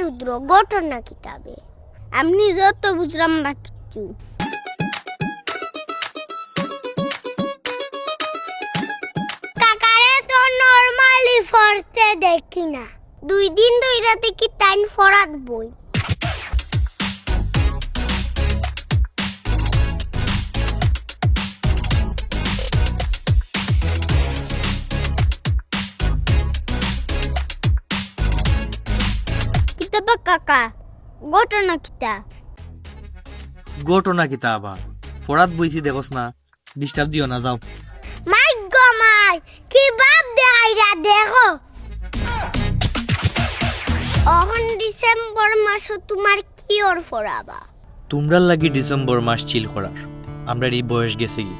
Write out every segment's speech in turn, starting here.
রুদ্র ঘটনা কিতাবে। আপনি যত বুঝলাম না কিছু তো দেখি না। দুই দিন দুই রাতে কি টাইম ফরাত বই? কাকা ঘটনা কিতা? ঘটনা কিতা আবার ফরাত বইছি দেখোস না ডিস্টার্ব দিও না যাও মাই গো মাই কি বাপ দে আইরা দেখো। অহন ডিসেম্বর মাস তোমার কি ওর ফরাবা তোমরার লাগি ডিসেম্বর মাস চিল করার আমরা এই বয়স গেছে কি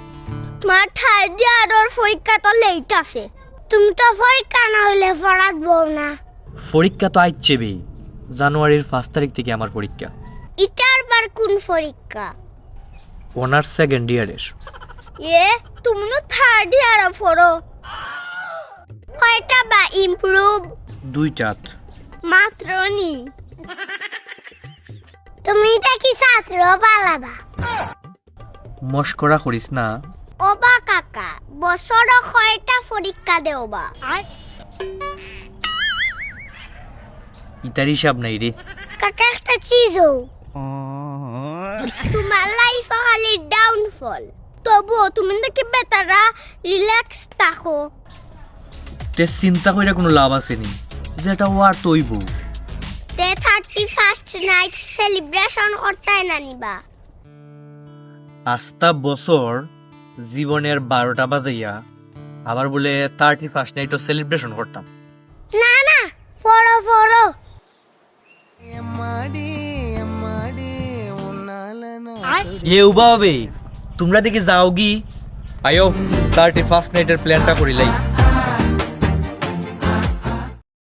তোমার ইয়ারের পরীক্ষা তো লেট আছে। তুমি তো পরীক্ষা না হলে ফরাত না। পরীক্ষা তো আইচ্ছে বে। জানুয়ারির পাঁচ তারিখ থেকে আমার পরীক্ষা। ইটার বার কোন পরীক্ষা? অনার্স সেকেন্ড ইয়ারের এ তুমি তো থার্ড ইয়ারে পড়ো। কয়টা বা ইমপ্রুভ দুইটাত মাত্র নি। তুমি দেখি ছাত্র পালাবা? মস্করা করিস না। ওবা কাকা বছর কয়টা পরীক্ষা দেওবা? ইতার হিসাব নাই রে। কাকা একটা চিজও তোমার লাইফ খালি ডাউনফল তবুও তুমি নাকি বেতারা রিল্যাক্স থাকো। তে চিন্তা কইরা কোনো লাভ আছে নি? যেটা ওয়ার তৈব তে থার্টি ফার্স্ট নাইট সেলিব্রেশন করতে না নিবা। বছর জীবনের বারোটা বাজাইয়া আবার বলে থার্টি ফার্স্ট নাইটও সেলিব্রেশন করতাম। না না ফড়ো ফড়ো। এ উবাবে তোমরা দেখে যাও গি আয়ো থার্টি ফার্স্ট নাইটের প্ল্যানটা করিলাই